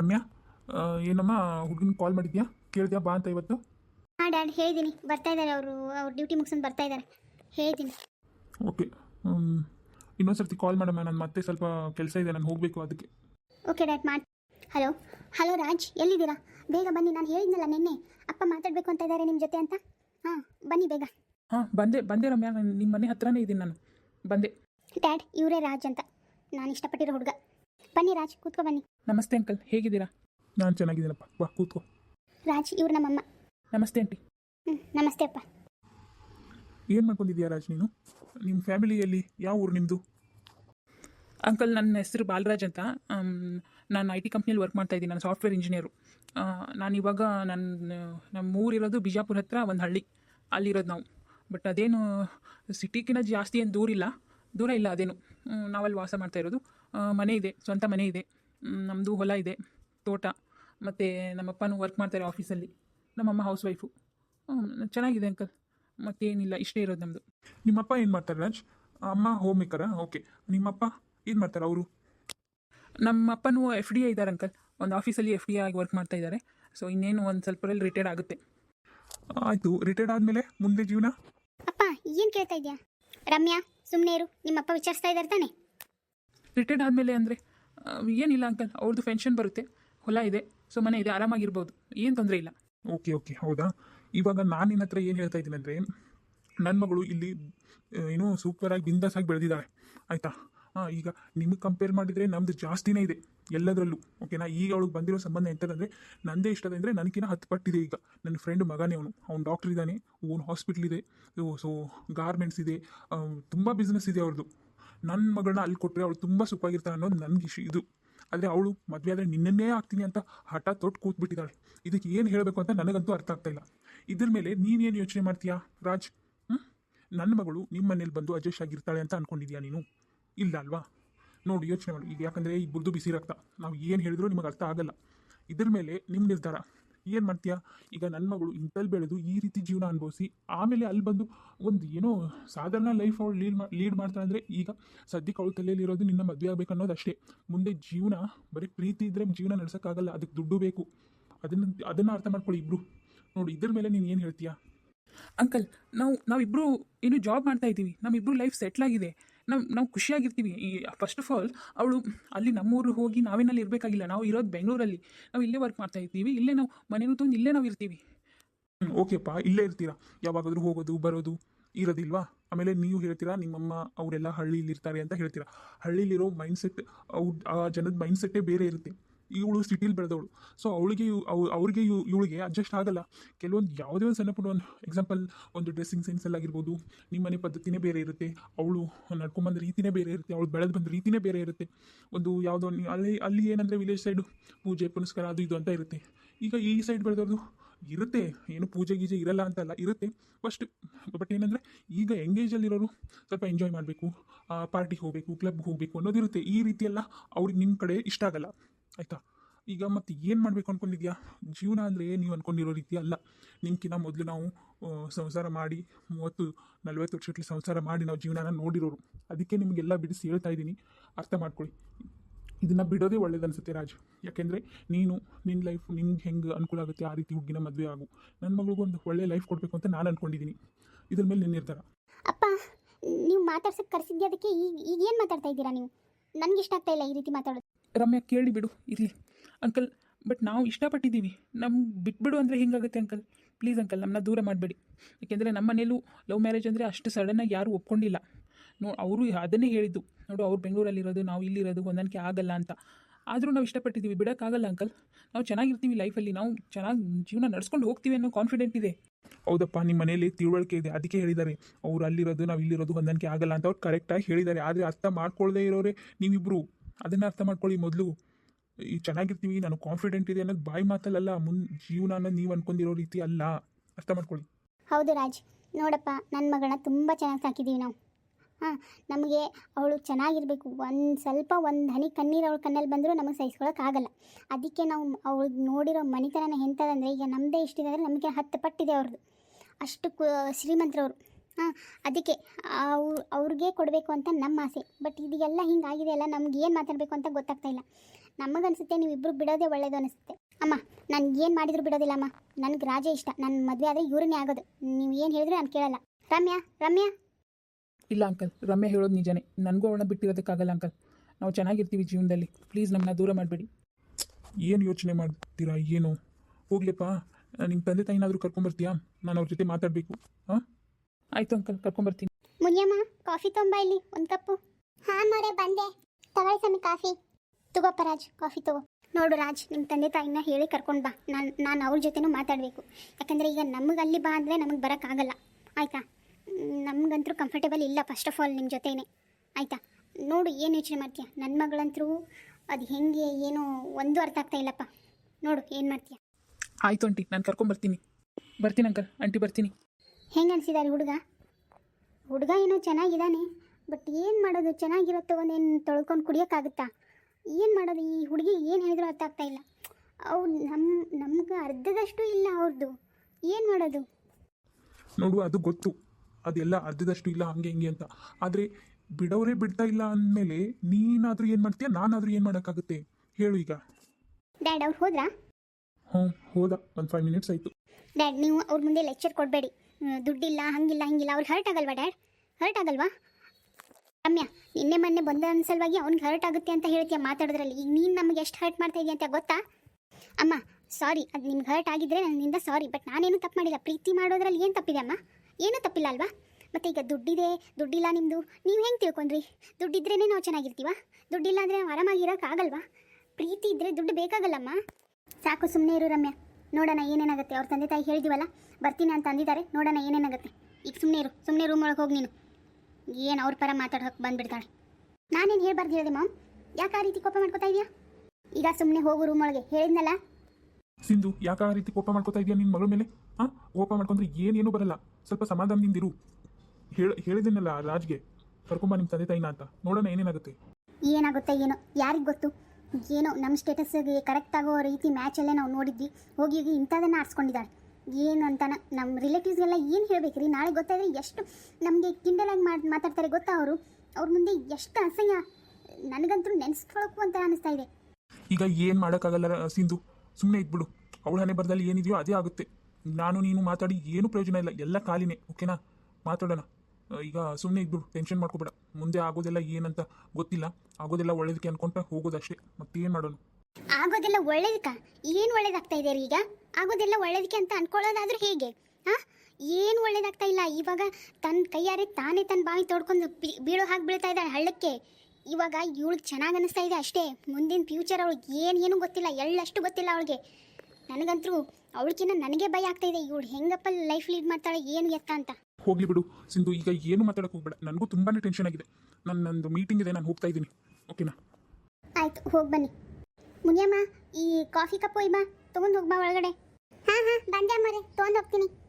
ರಮ್ಯಾ ಏನಮ್ಮ ಹುಡುಗನ ಕಾಲ್ ಮಾಡಿದ್ಯಾ? ಕೇಳಿದ್ಯಾ ಬಾ ಅಂತ ಇವತ್ತು? ಹಾಂ ಡ್ಯಾಡ್ ಹೇಳಿದ್ದೀನಿ ಬರ್ತಾ ಇದ್ದಾರೆ ಅವರು. ಅವ್ರ ಡ್ಯೂಟಿ ಮುಗಿಸ್ಕೊಂಡು ಬರ್ತಾ ಇದ್ದಾರೆ. ಹೇಳ್ತೀನಿ ಓಕೆ. ಇನ್ನೊಂದು ಸರ್ತಿ ಕಾಲ್ ಮಾಡಮ್ಮ. ನಾನು ಮತ್ತೆ ಸ್ವಲ್ಪ ಕೆಲಸ ಇದೆ. ನಾನು ಹೋಗಬೇಕು ಅದಕ್ಕೆ. ಓಕೆ ಡ್ಯಾಡ್ ಮಾಡಿ ಹಲೋ? ಹಲೋ ರಾಜ್ ಎಲ್ಲಿದ್ದೀರಾ? ಬೇಗ ಬನ್ನಿ. ನಾನು ಹೇಳಿದ್ನಲ್ಲ ನಿನ್ನೆ. ಅಪ್ಪ ಮಾತಾಡಬೇಕು ಅಂತ ಇದ್ದಾರೆ ನಿಮ್ಮ ಜೊತೆ ಅಂತ. ಹಾಂ ಬನ್ನಿ ಬೇಗ. ಹಾಂ ಬಂದೆ ಬಂದೆ ರಮ್ಯಾ. ನಾನು ನಿಮ್ಮ ಮನೆ ಹತ್ರನೇ ಇದ್ದೀನಿ ನಾನು. ಬಂದೆ. ಡ್ಯಾಡ್ ಇವರೇ ರಾಜ್ ಅಂತ. ನಾನು ಇಷ್ಟಪಟ್ಟಿರೋ ಹುಡುಗ. ಬನ್ನಿ ರಾಜ್ ಕೂತ್ಕೊ ಬನ್ನಿ. ನಮಸ್ತೆ ಅಂಕಲ್ ಹೇಗಿದ್ದೀರಾ? ನಾನು ಚೆನ್ನಾಗಿದ್ದೀನಪ್ಪ. ಬಾ ಕೂತ್ಕೋ. ರಾಜ್ ಇವ್ರು ನಮ್ಮಮ್ಮ. ನಮಸ್ತೆ ಆಂಟಿ ಹ್ಞೂ ನಮಸ್ತೆ ಅಪ್ಪ. ಏನು ಮಾಡ್ಕೊಂಡಿದ್ಯಾ ರಾಜ್ ನೀನು? ನಿಮ್ಮ ಫ್ಯಾಮಿಲಿಯಲ್ಲಿ ಯಾವ ಊರು ನಿಮ್ಮದು ಅಂಕಲ್ ನನ್ನ ಹೆಸರು ಬಾಲರಾಜ್ ಅಂತ. ನಾನು ಐ ಟಿ ಕಂಪ್ನಿಯಲ್ಲಿ ವರ್ಕ್ ಮಾಡ್ತಾ ಇದ್ದೀನಿ. ನಾನು ಸಾಫ್ಟ್ವೇರ್ ಇಂಜಿನಿಯರು. ನಾನು ಇವಾಗ ನನ್ನ ನಮ್ಮ ಊರಿರೋದು ಬಿಜಾಪುರ ಹತ್ರ ಒಂದು ಹಳ್ಳಿ. ಅಲ್ಲಿರೋದು ನಾವು. ಬಟ್ ಅದೇನು ಸಿಟಿಗಿನ ಜಾಸ್ತಿ ಏನು ದೂರ ಇಲ್ಲ ದೂರ ಇಲ್ಲ ಅದೇನು. ನಾವಲ್ಲಿ ವಾಸ ಮಾಡ್ತಾ ಇರೋದು. ಮನೆ ಇದೆ. ಸ್ವಂತ ಮನೆ ಇದೆ. ನಮ್ಮದು ಹೊಲ ಇದೆ ತೋಟ. ಮತ್ತು ನಮ್ಮಪ್ಪನೂ ವರ್ಕ್ ಮಾಡ್ತಾರೆ ಆಫೀಸಲ್ಲಿ ನಮ್ಮಮ್ಮ ಹೌಸ್ ವೈಫು ಚೆನ್ನಾಗಿದೆ ಅಂಕಲ್ ಮತ್ತೇನಿಲ್ಲ ಇಷ್ಟೇ ಇರೋದು ನಮ್ಮದು ನಿಮ್ಮಪ್ಪ ಏನು ಮಾಡ್ತಾರೆ ರಾಜ್? ಅಮ್ಮ ಹೋಮ್ ಮೇಕರಾ ಓಕೆ ನಿಮ್ಮಪ್ಪ ಏನು ಮಾಡ್ತಾರೆ ಅವರು? ನಮ್ಮಪ್ಪನೂ ಎಫ್ ಡಿ ಐ ಇದ್ದಾರೆ ಅಂಕಲ್ ಒಂದು ಆಫೀಸಲ್ಲಿ ಎಫ್ ಡಿ ಆಗಿ ವರ್ಕ್ ಮಾಡ್ತಾ ಇದ್ದಾರೆ. ಸೊ ಇನ್ನೇನು ಒಂದು ಸ್ವಲ್ಪರಲ್ಲಿ ರಿಟೈರ್ಡ್ ಆಗುತ್ತೆ. ಆಯಿತು ರಿಟೈರ್ಡ್ ಆದಮೇಲೆ ಮುಂದೆ ಜೀವನ? ಅಪ್ಪ ಏನು ಕೇಳ್ತಾ ಇದೆಯಾ? ರಮ್ಯಾ ಸುಮ್ಮನೆ ಇರು. ನಿಮ್ಮಪ್ಪ ವಿಚಾರಿಸ್ತಾ ಇದ್ದಾರೆ ತಾನೆ? ರಿಟೈರ್ಡ್ ಆದಮೇಲೆ ಅಂದರೆ? ಏನಿಲ್ಲ ಅಂಕಲ್ ಅವ್ರದ್ದು ಪೆನ್ಷನ್ ಬರುತ್ತೆ, ಹೊಲ ಇದೆ ಸೊ ಮನೆ ಇದೆ, ಆರಾಮಾಗಿರ್ಬೋದು, ಏನು ತೊಂದರೆ ಇಲ್ಲ. ಓಕೆ ಓಕೆ, ಹೌದಾ? ಇವಾಗ ನಾನು ನಿನ್ನ ಹತ್ರ ಏನು ಹೇಳ್ತಾ ಇದ್ದೀನಿ ಅಂದರೆ ನನ್ನ ಮಗಳು ಇಲ್ಲಿ ಏನೋ ಸೂಪರಾಗಿ ಬಿಂದಾಸಾಗಿ ಬೆಳೆದಿದ್ದಾಳೆ ಆಯಿತಾ? ಹಾಂ ಈಗ ನಿಮಗೆ ಕಂಪೇರ್ ಮಾಡಿದರೆ ನಮ್ಮದು ಜಾಸ್ತಿನೇ ಇದೆ, ಎಲ್ಲದರಲ್ಲೂ ಓಕೆನಾ ಈಗ ಅವಳಿಗೆ ಬಂದಿರೋ ಸಂಬಂಧ ಎಂಥದಂದರೆ ನಂದೇ ಇಷ್ಟದ ಅಂದರೆ ನನಗಿನ್ನ ಹತ್ತು ಪಟ್ಟಿದೆ ಈಗ. ನನ್ನ ಫ್ರೆಂಡ್ ಮಗನೇ ಅವನು, ಅವ್ನು ಡಾಕ್ಟ್ರ್ ಇದ್ದಾನೆ, ಓನ್ ಹಾಸ್ಪಿಟ್ಲ್ ಇದೆ ಸೊ ಗಾರ್ಮೆಂಟ್ಸ್ ಇದೆ ತುಂಬ ಬಿಸ್ನೆಸ್ ಇದೆ ಅವ್ರದ್ದು ನನ್ನ ಮಗಳನ್ನ ಅಲ್ಲಿ ಕೊಟ್ಟರೆ ಅವಳು ತುಂಬ ಸುಖವಾಗಿರ್ತಾಳೆ ಅನ್ನೋದು ನನಗೆ ಇಶ್ ಇದು. ಆದರೆ ಅವಳು ಮದುವೆ ಆದರೆ ನಿನ್ನನ್ನೇ ಆಗ್ತೀನಿ ಅಂತ ಹಠ ತೊಟ್ಟು ಕೂತ್ಬಿಟ್ಟಿದ್ದಾಳೆ ಇದಕ್ಕೆ ಏನು ಹೇಳಬೇಕು ಅಂತ ನನಗಂತೂ ಅರ್ಥ ಆಗ್ತಾ ಇಲ್ಲ. ಇದ್ರ ಮೇಲೆ ನೀನೇನು ಯೋಚನೆ ಮಾಡ್ತೀಯಾ, ರಾಜ್? ನನ್ನ ಮಗಳು ನಿಮ್ಮ ಮನೇಲಿ ಬಂದು ಅಡ್ಜಸ್ಟ್ ಆಗಿರ್ತಾಳೆ ಅಂತ ಅಂದ್ಕೊಂಡಿದ್ಯಾ ನೀನು? ಇಲ್ಲ ಅಲ್ವಾ? ನೋಡಿ ಯೋಚನೆ ಮಾಡಿ. ಈಗ ಯಾಕಂದರೆ ಇಬ್ಬರದು ಬಿಸಿ ರಕ್ತ. ನಾವು ಏನು ಹೇಳಿದ್ರು ನಿಮಗೆ ಅರ್ಥ ಆಗಲ್ಲ. ಇದ್ರ ಮೇಲೆ ನಿಮ್ಮ ನಿರ್ಧಾರ. ಏನು ಮಾಡ್ತೀಯಾ? ಈಗ ನನ್ನ ಮಗಳು ಇಂಥಲ್ಲಿ ಬೆಳೆದು ಈ ರೀತಿ ಜೀವನ ಅನುಭವಿಸಿ, ಆಮೇಲೆ ಅಲ್ಲಿ ಬಂದು ಒಂದು ಏನೋ ಸಾಧಾರಣ ಲೈಫ್ ಅವಳು ಲೀಡ್ ಮಾ ಲೀಡ್ ಮಾಡ್ತಾಳೆ ಅಂದರೆ ಈಗ ಸದ್ಯಕ್ಕೆ ಅವಳು ತಲೆಯಲ್ಲಿರೋದು ನಿನ್ನ ಮದುವೆ ಆಗಬೇಕು ಅನ್ನೋದು ಅಷ್ಟೇ. ಮುಂದೆ ಜೀವನ, ಬರೀ ಪ್ರೀತಿ ಇದ್ದರೆ ಜೀವನ ನಡೆಸೋಕ್ಕಾಗಲ್ಲ ಅದಕ್ಕೆ ದುಡ್ಡು ಬೇಕು. ಅದನ್ನು ಅದನ್ನು ಅರ್ಥ ಮಾಡ್ಕೊಳ್ಳಿ ಇಬ್ಬರು ನೋಡಿ ಇದ್ರ ಮೇಲೆ ನೀನು ಏನು ಹೇಳ್ತೀಯಾ? ಅಂಕಲ್, ನಾವು ನಾವಿಬ್ಬರು ಏನು ಜಾಬ್ ಮಾಡ್ತಾ ಇದ್ದೀವಿ ನಮ್ಮಿಬ್ಬರು ಲೈಫ್ ಸೆಟ್ಲ್ ಆಗಿದೆ. ನಾವು ನಾವು ಖುಷಿಯಾಗಿರ್ತೀವಿ. ಈ ಫಸ್ಟ್ ಆಫ್ ಆಲ್ ಅವಳು ಅಲ್ಲಿ ನಮ್ಮೂರು ಹೋಗಿ ನಾವೇನಲ್ಲಿ ಇರಬೇಕಾಗಿಲ್ಲ. ನಾವು ಇರೋದು ಬೆಂಗಳೂರಲ್ಲಿ. ನಾವು ಇಲ್ಲೇ ವರ್ಕ್ ಮಾಡ್ತಾ ಇರ್ತೀವಿ. ಇಲ್ಲೇ ನಾವು ಮನೇನೂ ತಂದು ಇಲ್ಲೇ ನಾವು ಇರ್ತೀವಿ. ಓಕೆಪ್ಪ ಇಲ್ಲೇ ಇರ್ತೀರಾ? ಯಾವಾಗಾದರೂ ಹೋಗೋದು, ಬರೋದು, ಇರೋದಿಲ್ವಾ? ಆಮೇಲೆ ನೀವು ಹೇಳ್ತೀರಾ, ನಿಮ್ಮಮ್ಮ ಅವರೆಲ್ಲ ಹಳ್ಳಿಲಿರ್ತಾರೆ ಅಂತ ಹೇಳ್ತೀರಾ? ಹಳ್ಳಿಲಿರೋ ಮೈಂಡ್ಸೆಟ್ ಅವ್ರ ಆ ಜನದ ಮೈಂಡ್ಸೆಟ್ಟೇ ಬೇರೆ ಇರುತ್ತೆ. ಇವಳು ಸಿಟಿಲಿ ಬೆಳೆದವಳು. ಸೊ ಅವಳಿಗೆ ಅವ್ರಿಗೆ ಇವ್- ಇವಳಿಗೆ ಅಡ್ಜಸ್ಟ್ ಆಗಲ್ಲ. ಕೆಲವೊಂದು ಯಾವುದೇ ಒಂದು ಸಣ್ಣ ಪುಟ್ಟ ಒಂದು ಎಕ್ಸಾಂಪಲ್ ಒಂದು ಡ್ರೆಸ್ಸಿಂಗ್ ಸೆನ್ಸ್ ಎಲ್ಲ ಆಗಿರ್ಬೋದು ನಿಮ್ಮ ಮನೆ ಪದ್ಧತಿನೇ ಬೇರೆ ಇರುತ್ತೆ, ಅವಳು ನಡ್ಕೊಂಬಂದ ರೀತಿನೇ ಬೇರೆ ಇರುತ್ತೆ, ಅವಳು ಬೆಳೆದು ಬಂದ ರೀತಿನೇ ಬೇರೆ ಇರುತ್ತೆ. ಒಂದು ಯಾವುದೋ ಅಲ್ಲಿ ಅಲ್ಲಿ ಏನಂದರೆ ವಿಲೇಜ್ ಸೈಡು ಪೂಜೆ, ಪುನಸ್ಕಾರ, ಅದು ಇದು ಅಂತ ಇರುತ್ತೆ. ಈಗ ಈ ಸೈಡ್ ಬೆಳೆದವ್ರದ್ದು ಇರುತ್ತೆ. ಏನು ಪೂಜೆ ಗೀಜೆ ಇರಲ್ಲ ಅಂತಲ್ಲ ಇರುತ್ತೆ. ಫಸ್ಟ್ ಬಟ್ ಏನಂದರೆ ಈಗ ಎಂಗೇಜಲ್ಲಿರೋರು ಸ್ವಲ್ಪ ಎಂಜಾಯ್ ಮಾಡಬೇಕು ಪಾರ್ಟಿಗೆ ಹೋಗಬೇಕು ಕ್ಲಬ್ಗೆ ಹೋಗಬೇಕು ಅನ್ನೋದಿರುತ್ತೆ ಈ ರೀತಿಯೆಲ್ಲ ಅವ್ರಿಗೆ ನಿಮ್ಮ ಕಡೆ ಇಷ್ಟ ಆಗಲ್ಲ. ಆಯಿತಾ? ಈಗ ಮತ್ತೆ ಏನು ಮಾಡಬೇಕು ಅಂದ್ಕೊಂಡಿದ್ಯಾ ಜೀವನ ಅಂದರೆ ನೀವು ಅಂದ್ಕೊಂಡಿರೋ ರೀತಿ ಅಲ್ಲ. ನಿಮ್ಕಿನ್ನ ಮೊದಲು ನಾವು ಸಂಸಾರ ಮಾಡಿ, ಮೂವತ್ತು, ನಲ್ವತ್ತು ವರ್ಷಕ್ಕೆ ಸಂಸಾರ ಮಾಡಿ ನಾವು ಜೀವನನ ನೋಡಿರೋರು. ಅದಕ್ಕೆ ನಿಮಗೆಲ್ಲ ಬಿಡಿಸಿ ಹೇಳ್ತಾ ಇದ್ದೀನಿ. ಅರ್ಥ ಮಾಡ್ಕೊಳ್ಳಿ. ಇದನ್ನು ಬಿಡೋದೇ ಒಳ್ಳೇದು ಅನಿಸುತ್ತೆ ರಾಜ್. ಯಾಕೆಂದರೆ ನೀನು ನಿನ್ನ ಲೈಫ್ ನಿಂಗೆ ಹೆಂಗೆ ಅನುಕೂಲ ಆಗುತ್ತೆ ಆ ರೀತಿ ಹುಡುಗಿನ ಮದುವೆ ಆಗು. ನನ್ನ ಮಗಳಿಗೂ ಒಂದು ಒಳ್ಳೆ ಲೈಫ್ ಕೊಡಬೇಕು ಅಂತ ನಾನು ಅಂದ್ಕೊಂಡಿದ್ದೀನಿ ಇದ್ರ ಮೇಲೆ ನಿನ್ನ ನಿರ್ಧಾರ. ಅಪ್ಪ, ನೀವು ಮಾತಾಡ್ಸಕ್ಕೆ ಕರೆಸಿದ್ದೆ ಅದಕ್ಕೆ? ಈಗ ಈಗ ಏನು ಮಾತಾಡ್ತಾ ಇದ್ದೀರಾ ನೀವು? ನನಗೆ ಇಷ್ಟ ಆಗ್ತಾ ಇಲ್ಲ ಈ ರೀತಿ ಮಾತಾಡೋದು. ರಮ್ಯಾ ಕೇಳಿ ಬಿಡು, ಇರಲಿ. ಅಂಕಲ್ ಬಟ್ ನಾವು ಇಷ್ಟಪಟ್ಟಿದ್ದೀವಿ. ನಮ್ಗೆ ಬಿಟ್ಬಿಡು ಅಂದರೆ ಹಿಂಗಾಗುತ್ತೆ ಅಂಕಲ್? ಪ್ಲೀಸ್ ಅಂಕಲ್ ನಮ್ಮನ್ನ ದೂರ ಮಾಡಬೇಡಿ. ಯಾಕೆಂದರೆ ನಮ್ಮ ಮನೇಲೂ ಲವ್ ಮ್ಯಾರೇಜ್ ಅಂದರೆ ಅಷ್ಟು ಸಡನ್ನಾಗಿ ಯಾರೂ ಒಪ್ಕೊಂಡಿಲ್ಲ. ನೋ, ಅವರು ಅದನ್ನೇ ಹೇಳಿದ್ದು. ನೋಡು, ಅವ್ರು ಬೆಂಗಳೂರಲ್ಲಿರೋದು, ನಾವು ಇಲ್ಲಿರೋದು, ಹೊಂದಾಣಿಕೆ ಆಗಲ್ಲ ಅಂತ. ಆದರೂ ನಾವು ಇಷ್ಟಪಟ್ಟಿದ್ದೀವಿ. ಬಿಡೋಕ್ಕಾಗಲ್ಲ ಅಂಕಲ್. ನಾವು ಚೆನ್ನಾಗಿರ್ತೀವಿ ಲೈಫಲ್ಲಿ ನಾವು ಚೆನ್ನಾಗಿ ಜೀವನ ನಡ್ಸ್ಕೊಂಡು ಹೋಗ್ತೀವಿ ಅನ್ನೋ ಕಾನ್ಫಿಡೆಂಟ್ ಇದೆ. ಹೌದಪ್ಪ ನಿಮ್ಮ ಮನೇಲಿ ತಿಳುವಳಿಕೆ ಇದೆ. ಅದಕ್ಕೆ ಹೇಳಿದ್ದಾರೆ. ಅವ್ರು ಅಲ್ಲಿರೋದು, ನಾವು ಇಲ್ಲಿರೋದು, ಹೊಂದಾಣಿಕೆ ಆಗಲ್ಲ ಅಂತ ಅವ್ರು ಕರೆಕ್ಟಾಗಿ ಹೇಳಿದ್ದಾರೆ. ಆದರೆ ಅರ್ಥ ಮಾಡ್ಕೊಳ್ಳದೆ ಇರೋರೆ ನೀವಿಬ್ಬರು ಅದನ್ನು ಅರ್ಥ ಮಾಡ್ಕೊಳ್ಳಿ ಮೊದಲು. ಈ ಚೆನ್ನಾಗಿರ್ತೀವಿ, ನಾನು ಕಾನ್ಫಿಡೆಂಟ್ ಇದೆ ಅನ್ನೋದು ಬಾಯಿ ಮಾತಲ್ಲ ಮುನ್ ಜೀವನ ಅನ್ನೋದು ನೀವು ಅನ್ಕೊಂಡಿರೋ ರೀತಿ ಅಲ್ಲ. ಅರ್ಥ ಮಾಡ್ಕೊಳ್ಳಿ. ಹೌದು ರಾಜ್. ನೋಡಪ್ಪ ನನ್ನ ಮಗಳನ್ನ ತುಂಬ ಚೆನ್ನಾಗಿ ಸಾಕಿದ್ದೀವಿ ನಾವು. ಹಾಂ, ನಮಗೆ ಅವಳು ಚೆನ್ನಾಗಿರಬೇಕು. ಒಂದು ಸ್ವಲ್ಪ ಒಂದು ಹನಿ ಕಣ್ಣೀರು ಅವಳ ಕಣ್ಣಲ್ಲಿ ಬಂದರೂ ನಮಗೆ ಸಹಿಸ್ಕೊಳಕ್ಕಾಗಲ್ಲ ಅದಕ್ಕೆ ನಾವು ಅವಳು ನೋಡಿರೋ ಮನಿತನ ಎಂಥದಂದರೆ ಈಗ ನಮ್ಮದೇ ಇಷ್ಟಿದೆ ಅಂದರೆ ನಮಗೆ ಹತ್ತು ಪಟ್ಟಿದೆ ಅವ್ರದ್ದು ಅಷ್ಟು ಕು ಶ್ರೀಮಂತರವರು ಹಾಂ ಅದಕ್ಕೆ ಅವ್ರು ಅವ್ರಿಗೆ ಕೊಡಬೇಕು ಅಂತ ನಮ್ಮ ಆಸೆ. ಬಟ್ ಇದೆಲ್ಲ ಹಿಂಗಾಗಿದೆ ಅಲ್ಲ ನಮ್ಗೆ ಏನು ಮಾತಾಡಬೇಕು ಅಂತ ಗೊತ್ತಾಗ್ತಾ ಇಲ್ಲ. ನಮಗನ್ಸುತ್ತೆ ನೀವಿಬ್ಬರು ಬಿಡೋದೇ ಒಳ್ಳೇದು ಅನಿಸುತ್ತೆ. ಅಮ್ಮ ನಾನು ಏನು ಮಾಡಿದ್ರು ಬಿಡೋದಿಲ್ಲ ಅಮ್ಮ. ನನಗೆ ರಾಜೇ ಇಷ್ಟ. ನನ್ನ ಮದುವೆ ಆದರೆ ಇವ್ರನ್ನೇ ಆಗೋದು. ನೀವು ಏನು ಹೇಳಿದ್ರೆ ನಾನು ಕೇಳಲ್ಲ. ರಮ್ಯಾ ರಮ್ಯಾ? ಇಲ್ಲ ಅಂಕಲ್ ರಮ್ಯಾ ಹೇಳೋದು ನಿಜನೇ. ನನಗೂ ಅವಳನ್ನ ಬಿಟ್ಟಿರೋದಕ್ಕಾಗಲ್ಲ ಅಂಕಲ್. ನಾವು ಚೆನ್ನಾಗಿರ್ತೀವಿ ಜೀವನದಲ್ಲಿ. ಪ್ಲೀಸ್ ನಮ್ಮನ್ನ ದೂರ ಮಾಡಬೇಡಿ. ಏನು ಯೋಚನೆ ಮಾಡ್ತೀರಾ ಏನು? ಹೋಗ್ಲಿಪ್ಪ. ನಿಮ್ಮ ತಂದೆ ತಾಯಿನಾದರೂ ಕರ್ಕೊಂಬರ್ತೀಯಾ ನಾನು ಅವ್ರ ಜೊತೆ ಮಾತಾಡಬೇಕು. ಹಾಂ? ಆಯಿತು ಅಂಕಲ್ ಕರ್ಕೊಂಬರ್ತೀನಿ. ಮುನಿಯಮ್ಮ ಕಾಫಿ ತೊಂಬ ಇಲ್ಲಿ ಒಂದು ಕಪ್ಪು. ಹಾಂ ನೋಡೆ ಬಂದೆ. ತಗೊಳ್ಳಿ ಸ್ವಾಮಿ ಕಾಫಿ. ತಗೋಪ್ಪ ರಾಜ್ ಕಾಫಿ ತಗೋ. ನೋಡು ರಾಜ್ ನಿಮ್ಮ ತಂದೆ ತಾಯಿನ ಹೇಳಿ ಕರ್ಕೊಂಡು ಬಾ. ನಾನು ನಾನು ಅವ್ರ ಜೊತೆನೂ ಮಾತಾಡಬೇಕು. ಯಾಕಂದರೆ ಈಗ ನಮಗೆ ಅಲ್ಲಿ ಬಾ ಅಂದರೆ ನಮಗೆ ಬರೋಕ್ಕಾಗಲ್ಲ ಆಯಿತಾ? ನಮಗಂತೂ ಕಂಫರ್ಟೇಬಲ್ ಇಲ್ಲ ಫಸ್ಟ್ ಆಫ್ ಆಲ್ ನಿಮ್ಮ ಜೊತೆನೇ. ಆಯಿತಾ? ನೋಡು ಏನು ಯೋಚನೆ ಮಾಡ್ತೀಯ? ನನ್ನ ಮಗಳಂತರೂ ಅದು ಹೆಂಗೆ ಏನು ಒಂದು ಅರ್ಥ ಆಗ್ತಾ ಇಲ್ಲಪ್ಪ. ನೋಡು ಏನು ಮಾಡ್ತೀಯ? ಆಯಿತು ಅಂಟಿ ನಾನು ಕರ್ಕೊಂಬರ್ತೀನಿ. ಬರ್ತೀನಿ ಅಂಕಲ್ ಅಂಟಿ ಬರ್ತೀನಿ. ಹೆಂಗೆ ಅನಿಸಿದಾರೆ ಹುಡುಗ? ಹುಡುಗ ಏನೋ ಚೆನ್ನಾಗಿದ್ದಾನೆ ಬಟ್ ಏನು ಮಾಡೋದು? ಚೆನ್ನಾಗಿರೋ ಒಂದೇನು ತೊಳ್ಕೊಂಡು ಕುಡಿಯೋಕ್ಕಾಗುತ್ತಾ? ಏನು ಮಾಡೋದು? ಈ ಹುಡುಗಿ ಏನು ಹೇಳಿದ್ರು ಅರ್ಥ ಆಗ್ತಾ ಇಲ್ಲ. ಅವ್ರು ನಮ್ಮ ನಮ್ಗೆ ಅರ್ಧದಷ್ಟು ಇಲ್ಲ ಅವ್ರದ್ದು ಏನು ಮಾಡೋದು? ನೋಡು ಅದು ಗೊತ್ತು. ಅದೆಲ್ಲ ಅರ್ಧದಷ್ಟು ಇಲ್ಲ ಹಂಗೆ ಹಿಂಗೆ ಅಂತ. ಆದರೆ ಬಿಡೋರೇ ಬಿಡ್ತಾ ಇಲ್ಲ ಅಂದಮೇಲೆ ನೀನಾದರೂ ಏನು ಮಾಡ್ತೀಯ? ನಾನಾದರೂ ಏನು ಮಾಡೋಕ್ಕಾಗುತ್ತೆ? ಹೇಳು ಈಗ. ಡ್ಯಾಡ್ ಅವ್ರು ಹೋದ್ರಾ? ಹ್ಞೂ ಹೋದ. ಒಂದು ಫೈವ್ ಮಿನಿಟ್ಸ್ ಆಯಿತು. ಡ್ಯಾಡ್ ನೀವು ಅವ್ರ ಮುಂದೆ ಲೆಕ್ಚರ್ ಕೊಡಬೇಡಿ. ದುಡ್ಡಿಲ್ಲ, ಹಂಗಿಲ್ಲ, ಹಿಂಗಿಲ್ಲ. ಅವ್ರಿಗೆ ಹರ್ಟ್ ಆಗಲ್ವಾ ಡ್ಯಾಡ್ ಹರ್ಟ್ ಆಗಲ್ವಾ? ರಮ್ಯಾ, ನಿನ್ನೆ ಮೊನ್ನೆ ಬಂದ ಸಲುವಾಗಿ ಅವ್ನಿಗೆ ಹರ್ಟ್ ಆಗುತ್ತೆ ಅಂತ ಹೇಳ್ತೀಯ ಮಾತಾಡೋದ್ರಲ್ಲಿ. ಈಗ ನೀನು ನಮಗೆ ಎಷ್ಟು ಹರ್ಟ್ ಮಾಡ್ತಾ ಅಂತ ಗೊತ್ತಾ? ಅಮ್ಮ ಸಾರಿ ಅದು ನಿಮ್ಗೆ ಹರ್ಟ್ ಆಗಿದ್ರೆ ನನ್ನಿಂದ ಸಾರಿ ಬಟ್ ನಾನೇನು ತಪ್ಪು ಮಾಡಿಲ್ಲ. ಪ್ರೀತಿ ಮಾಡೋದ್ರಲ್ಲಿ ಏನು ತಪ್ಪಿದೆ ಅಮ್ಮ? ಏನೂ ತಪ್ಪಿಲ್ಲ ಅಲ್ವಾ? ಮತ್ತು ಈಗ ದುಡ್ಡಿದೆ, ದುಡ್ಡಿಲ್ಲ ನಿಮ್ಮದು ನೀವು ಹೆಂಗೆ ತಿಳ್ಕೊಂಡ್ರಿ? ದುಡ್ಡಿದ್ರೇ ನಾವು ಚೆನ್ನಾಗಿರ್ತೀವ? ದುಡ್ಡಿಲ್ಲ ಅಂದರೆ ನಾವು ಆರಾಮಾಗಿರೋಕ್ಕಾಗಲ್ವಾ ಪ್ರೀತಿ ಇದ್ದರೆ ದುಡ್ಡು ಬೇಕಾಗಲ್ಲಮ್ಮ? ಸಾಕು ಸುಮ್ಮನೆ ಇರು ರಮ್ಯಾ. ನೋಡೋಣ ಏನೇನಾಗುತ್ತೆ? ಅವ್ರ ತಂದೆ ತಾಯಿ ಹೇಳಿದಿವಲ್ಲ ಬರ್ತೀನಿ ಅಂತ ಅಂದಿದ್ದಾರೆ. ನೋಡೋಣ ಏನೇನಾಗುತ್ತೆ? ಈಗ ಸುಮ್ಮನೆ ಇರು ಸುಮ್ಮನೆ ರೂಮ್ ಒಳಗೆ ಹೋಗಿ ನೀನು. ಏನು ಅವ್ರ ಪರ ಮಾತಾಡೋಕೆ ಬಂದುಬಿಡ್ತಾಳೆ. ನಾನೇನು ಹೇಳ್ಬಾರ್ದು ಹೇಳಿದೆ ಮಾಮ್? ಯಾಕೆ ಆ ರೀತಿ ಕೋಪ ಮಾಡ್ಕೋತಾ ಇದೆಯಾ? ಈಗ ಸುಮ್ಮನೆ ಹೋಗು ರೂಮ್ ಒಳಗೆ. ಹೇಳಿದ್ನಲ್ಲ? ಸಿಂಧು ಯಾಕೆ ಆ ರೀತಿ ಕೋಪ ಮಾಡ್ಕೋತಾ ಇದೆಯಾ ನಿನ್ನ ಮಗಳ ಮೇಲೆ? ಹಾಂ? ಕೋಪ ಮಾಡ್ಕೊಂಡ್ರೆ ಏನೇನು ಬರಲ್ಲ. ಸ್ವಲ್ಪ ಸಮಾಧಾನದಿಂದಿರು ಹೇಳ ಹೇಳಿದ್ದೀನಲ್ಲ ರಾಜ್ಗೆ. ಕರ್ಕೊಂಬ ನಿಮ್ಮ ತಂದೆ ತಾಯಿನ ಅಂತ. ನೋಡೋಣ ಏನೇನಾಗುತ್ತೆ? ಏನಾಗುತ್ತೆ ಏನು ಯಾರಿಗೆ ಗೊತ್ತು? ಏನೋ ನಮ್ಮ ಸ್ಟೇಟಸ್ಗೆ ಕರೆಕ್ಟ್ ಆಗೋ ರೀತಿ ಮ್ಯಾಚಲ್ಲೇ ನಾವು ನೋಡಿದ್ವಿ. ಹೋಗಿ ಹೋಗಿ ಇಂಥದನ್ನು ಆರಿಸ್ಕೊಂಡಿದ್ದಾಳೆ ಏನು ಅಂತಾನ? ನಮ್ಮ ರಿಲೇಟಿವ್ಸ್ಗೆಲ್ಲ ಏನು ಹೇಳ್ಬೇಕು ರೀ? ನಾಳೆ ಗೊತ್ತಾದರೆ ಎಷ್ಟು ನಮಗೆ ಕಿಂಡಲಾಗಿ ಮಾಡಿ ಮಾತಾಡ್ತಾರೆ ಗೊತ್ತಾ ಅವರು? ಅವ್ರ ಮುಂದೆ ಎಷ್ಟು ಅಸಹ್ಯ. ನನಗಂತೂ ನೆನೆಸ್ಕೊಳಕ್ಕೂ ಅಂತ ಅನಿಸ್ತಾ ಇದೆ. ಈಗ ಏನು ಮಾಡೋಕ್ಕಾಗಲ್ಲ ಸಿಂಧು. ಸುಮ್ಮನೆ ಇದ್ಬಿಡು. ಅವಳ ಹಣೆ ಬರದಲ್ಲಿ ಏನಿದೆಯೋ ಅದೇ ಆಗುತ್ತೆ. ನಾನು ನೀನು ಮಾತಾಡಿ ಏನು ಪ್ರಯೋಜನ ಇಲ್ಲ. ಎಲ್ಲ ಖಾಲಿನೇ. ಓಕೆನಾ? ಮಾತಾಡೋಣ. ಈಗ ಸುಮ್ಮನೆ ಇದ್ಬಿಡು. ಟೆನ್ಷನ್ ಮಾಡ್ಕೋಬೇಡ. ಮುಂದೆ ಆಗೋದಿಲ್ಲ ಏನಂತ ಗೊತ್ತಿಲ್ಲ. ಆಗೋದಿಲ್ಲ ಒಳ್ಳೇದಕ್ಕೆ ಅನ್ಕೊಂತ ಹೋಗೋದಷ್ಟೇ. ಮತ್ತೇನು ಮಾಡೋಣ ಆಗೋದೆಲ್ಲ ಒಳ್ಳೇದಕ್ಕ? ಏನು ಒಳ್ಳೇದಾಗ್ತಾ ಇದೆ ಈಗ ಆಗೋದೆಲ್ಲ ಒಳ್ಳೇದಕ್ಕೆ ಅಂತ ಅನ್ಕೊಳ್ಳೋದಾದ್ರೂ ಹೇಗೆ? ಹಾಂ ಏನು ಒಳ್ಳೇದಾಗ್ತಾ ಇಲ್ಲ? ಇವಾಗ ತನ್ನ ಕೈಯಾರೆ ತಾನೇ ತನ್ನ ಬಾಯಿ ತೊಡ್ಕೊಂಡು ಬೀಳೋ ಹಾಗೆ ಬೀಳ್ತಾ ಇದ್ದಾಳೆ ಹಳ್ಳಕ್ಕೆ. ಇವಾಗ ಇವಳು ಚೆನ್ನಾಗಿ ಅನ್ನಿಸ್ತಾ ಇದೆ ಅಷ್ಟೇ. ಮುಂದಿನ ಫ್ಯೂಚರ್ ಅವಳಿಗೆ ಏನು ಏನೂ ಗೊತ್ತಿಲ್ಲ. ಎಳ್ಳಷ್ಟು ಗೊತ್ತಿಲ್ಲ ಅವಳಿಗೆ. ನನಗಂತೂ ಅವಳಿಗಿನ್ನ ನನಗೆ ಭಯ ಆಗ್ತಾ ಇದೆ. ಇವಳು ಹೆಂಗಪ್ಪ ಲೈಫ್ ಲೀಡ್ ಮಾಡ್ತಾಳೆ, ಏನು ಎತ್ತ ಅಂತ. ಹೋಗ್ಲಿ ಬಿಡು. ಸಿಂಧು, ಈಗ ಏನು ಮಾತಾಡಕ್ಕೆ ಹೋಗ್ಬೇಡ. ನನಗೂ ತುಂಬಾ ಟೆನ್ಷನ್ ಆಗಿದೆ. ನನ್ನ ನಂದು ಮೀಟಿಂಗ್ ಇದೆ, ನಾನು ಹೋಗ್ತಾ ಇದ್ದೀನಿ. ಓಕೆನಾ ಆಯ್ತು, ಹೋಗಿ ಬನ್ನಿ. ಮುನಿಯಮ್ಮ, ಈ ಕಾಫಿ ಕಪ್ ಒಯ್ ಬಾ. ತೊಗೊಂಡು ಹೋಗ್ಬಾ ಒಳಗಡೆ. ಹಾಂ ಹಾಂ, ಬಂದೆ ಮರೆ ತೊಗೊಂಡು ಹೋಗ್ತೀನಿ.